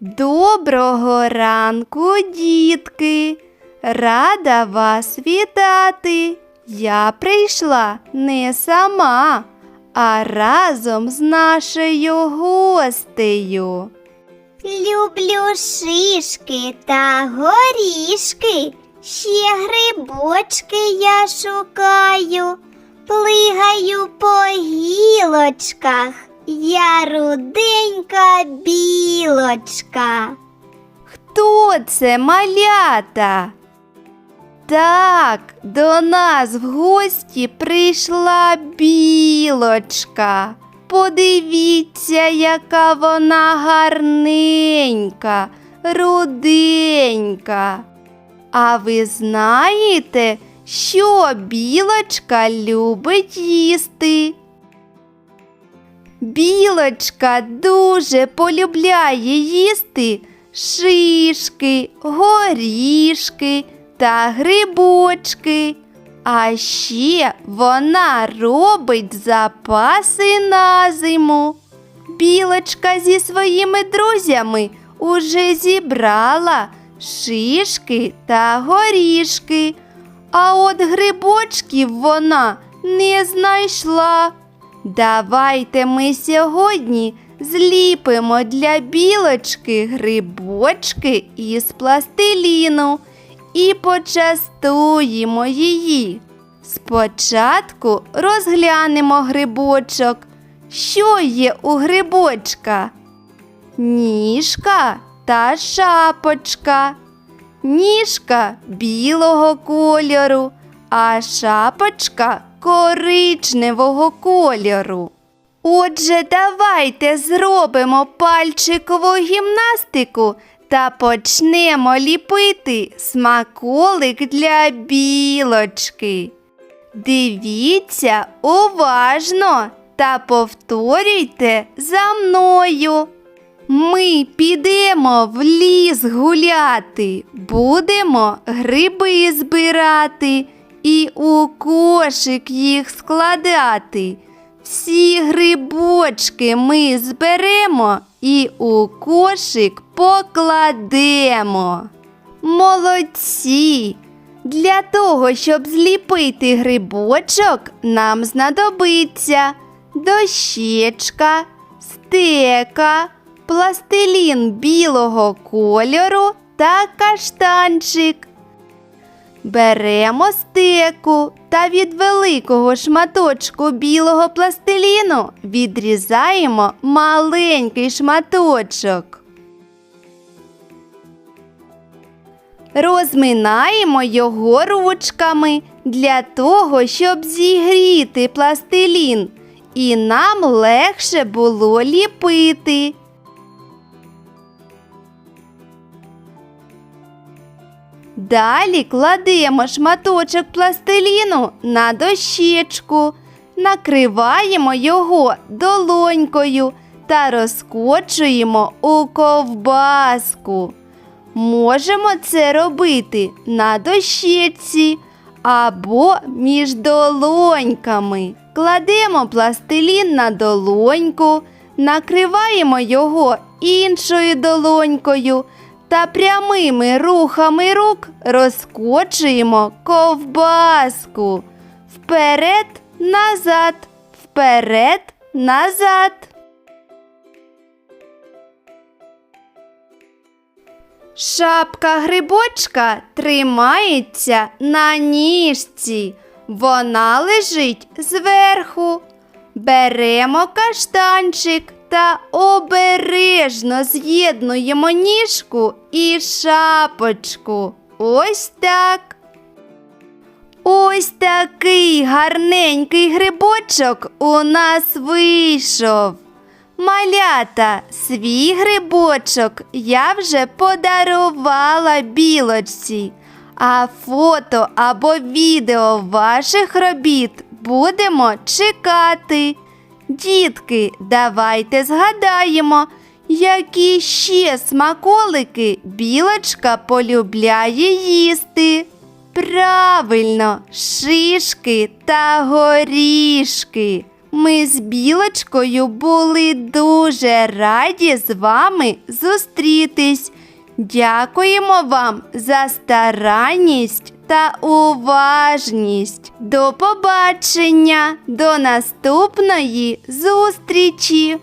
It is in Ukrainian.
Доброго ранку, дітки! Рада вас вітати. Я прийшла не сама, а разом з нашою гостею. Люблю шишки та горішки, ще грибочки я шукаю, плигаю по гілочках, я руденька білочка. Хто це малята? Так, до нас в гості прийшла білочка. Подивіться, яка вона гарненька, руденька. А ви знаєте, що білочка любить їсти? Білочка дуже полюбляє їсти шишки, горішки та грибочки. А ще вона робить запаси на зиму. Білочка зі своїми друзями уже зібрала шишки та горішки, а от грибочків вона не знайшла. Давайте ми сьогодні зліпимо для білочки грибочки із пластиліну і почастуємо її. Спочатку розглянемо грибочок. Що є у грибочка? Ніжка та шапочка. Ніжка білого кольору, а шапочка коричневого кольору. Отже, давайте зробимо пальчикову гімнастику та почнемо ліпити смаколик для білочки. Дивіться уважно та повторюйте за мною. Ми підемо в ліс гуляти, будемо гриби збирати і у кошик їх складати. Всі грибочки ми зберемо і у кошик покладемо. Молодці! Для того, щоб зліпити грибочок, нам знадобиться дощечка, стека, пластилін білого кольору та каштанчик. Беремо стеку та від великого шматочку білого пластиліну відрізаємо маленький шматочок. Розминаємо його ручками для того, щоб зігріти пластилін, і нам легше було ліпити. Далі кладемо шматочок пластиліну на дощечку, накриваємо його долонькою та розкочуємо у ковбаску. Можемо це робити на дощечці або між долоньками. Кладемо пластилін на долоньку, накриваємо його іншою долонькою та прямими рухами рук розкочуємо ковбаску. Вперед, назад, вперед, назад. Шапка грибочка тримається на ніжці. Вона лежить зверху. Беремо каштанчик та обережно з'єднуємо ніжку і шапочку. Ось так. Ось такий гарненький грибочок у нас вийшов. Малята, свій грибочок я вже подарувала білочці, а фото або відео ваших робіт будемо чекати. Дітки, давайте згадаємо, які ще смаколики білочка полюбляє їсти. Правильно, шишки та горішки. Ми з білочкою були дуже раді з вами зустрітись. Дякуємо вам за старанність та уважність. До побачення, до наступної зустрічі!